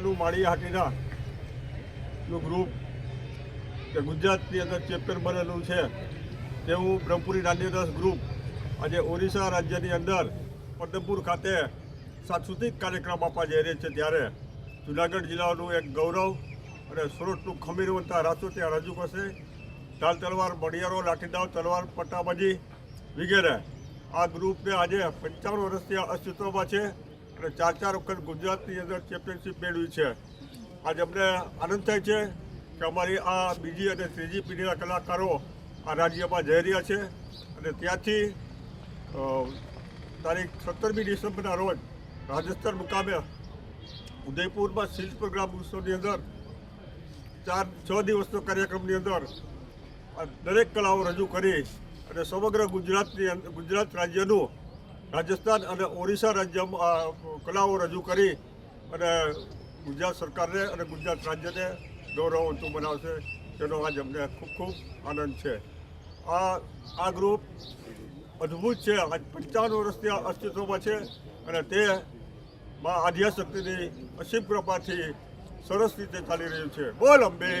જિલ્લાનું માળી હાટીના નું ગ્રુપ કે ગુજરાતની અંદર ચેપ્ટર બનેલું છે તેવું બ્રહ્મપુરી નાન્યદાસ ગ્રુપ આજે ઓરિસ્સા રાજ્યની અંદર પદ્મપુર ખાતે સાંસ્કૃતિક કાર્યક્રમ આપવા જઈ રહ્યા છે ત્યારે જુનાગઢ જિલ્લાનું એક ગૌરવ અને સુરતનું ખમીરવંતા રાસો ત્યાં રજૂ કરશે. ઢાલ તલવાર, બળિયારો, લાઠીદાવ, તલવાર, પટ્ટાબાજી વગેરે આ ગ્રુપને આજે પંચાવન વર્ષથી અસ્તિત્વમાં છે. અને ચાર ચાર વખત ગુજરાતની અંદર ચેમ્પિયનશિપ મેળવી છે. આજે અમને આનંદ થાય છે કે અમારી આ બીજી અને ત્રીજી પેઢીના કલાકારો આ રાજ્યમાં જઈ રહ્યા છે. અને ત્યાંથી તારીખ સત્તરમી ડિસેમ્બરના રોજ રાજસ્થાન મુકામે ઉદયપુરમાં શિલ્પ પ્રોગ્રામ ઉત્સવની અંદર ચાર, છ દિવસનો કાર્યક્રમની અંદર દરેક કલાઓ રજૂ કરી અને સમગ્ર ગુજરાતની ગુજરાત રાજ્યનું રાજસ્થાન અને ઓરિસ્સા રાજ્યમાં કલાઓ રજૂ કરી અને ગુજરાત સરકારને અને ગુજરાત રાજ્યને ગૌરવવંતું બનાવશે. તેનો આજ અમને ખૂબ ખૂબ આનંદ છે. આ આ ગ્રુપ અદ્ભુત છે. આજ પંચાવન વર્ષથી અસ્તિત્વમાં છે અને તે માં આદ્યાશક્તિની અસીમ કૃપાથી સરસ રીતે ચાલી રહ્યું છે. બોલ Ambe.